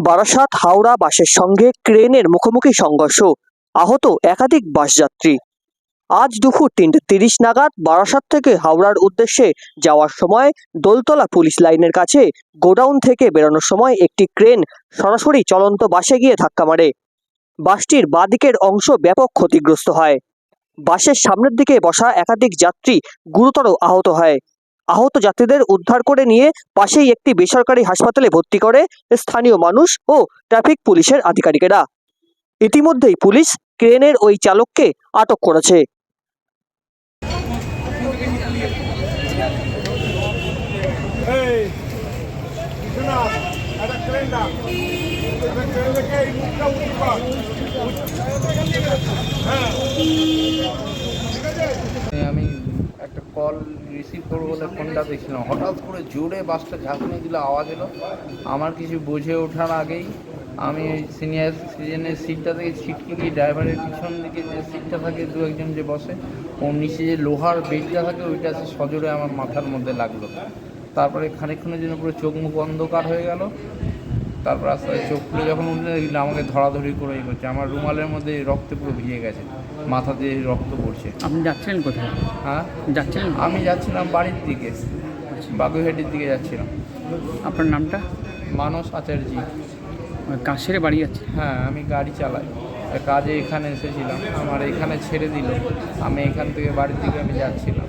বারাসাত, হাওড়া বাসের সঙ্গে ক্রেনের মুখোমুখি সংঘর্ষ। আহত একাধিক বাসযাত্রী আজ দুপুর তিনটে তিরিশ নাগাদ বারাসাত থেকে হাওড়ার উদ্দেশ্যে যাওয়ার সময় দোলতলা পুলিশ লাইনের কাছে গোডাউন থেকে বেরোনোর সময় একটি ক্রেন সরাসরি চলন্ত বাসে গিয়ে ধাক্কা মারে। বাসটির বাঁদিকের অংশ ব্যাপক ক্ষতিগ্রস্ত হয়। বাসের সামনের দিকে বসা একাধিক যাত্রী গুরুতর আহত হয়। আহত যাত্রীদের উদ্ধার করে নিয়ে পাশেই একটি বেসরকারি হাসপাতালে ভর্তি করে স্থানীয় মানুষ ও ট্রাফিক পুলিশের আধিকারিকেরা ইতিমধ্যেই পুলিশ ক্রেনের ওই চালককে আটক করেছে আমি একটা কল রিসিভ করব বলে ফোনটা দেখছিলাম। হঠাৎ করে জোরে বাসটা ঝাঁকুনি দিল, আওয়াজ এলো। আমার কিছু বুঝে ওঠার আগেই আমি সিনিয়র সিজনের সিটটা থেকে ছিটকে গিয়ে ড্রাইভারের পিছন দিকে যে সিটটা থাকে, দু একজন যে বসে, ওর নিচে যে লোহার বেডটা থাকে, ওইটা সে সজোরে আমার মাথার মধ্যে লাগল। তারপরে খানিকক্ষণের জন্য পুরো চোখ মুখ অন্ধকার হয়ে গেল। তারপর আস্তে আস্তে চোখ খুলে যখন উঠলে দেখলাম আমাকে ধরাধরি করে ই করছে। আমার রুমালের মধ্যে রক্তে পুরো ভিজে গেছে মাথা দিয়ে রক্ত পড়ছে। আপনি যাচ্ছিলেন কোথায়? হ্যাঁ? যাচ্ছিলেন আমি যাচ্ছিলাম বাড়ির দিকে বাগুইহাটির দিকে যাচ্ছিলাম। আপনার নামটা? মানস আচার্যি। কাশের বাড়ি আছে হ্যাঁ আমি গাড়ি চালাই। কাজে এখানে এসেছিলাম আমার এখানে ছেড়ে দিল। আমি এখান থেকে বাড়ির দিকে আমি যাচ্ছিলাম।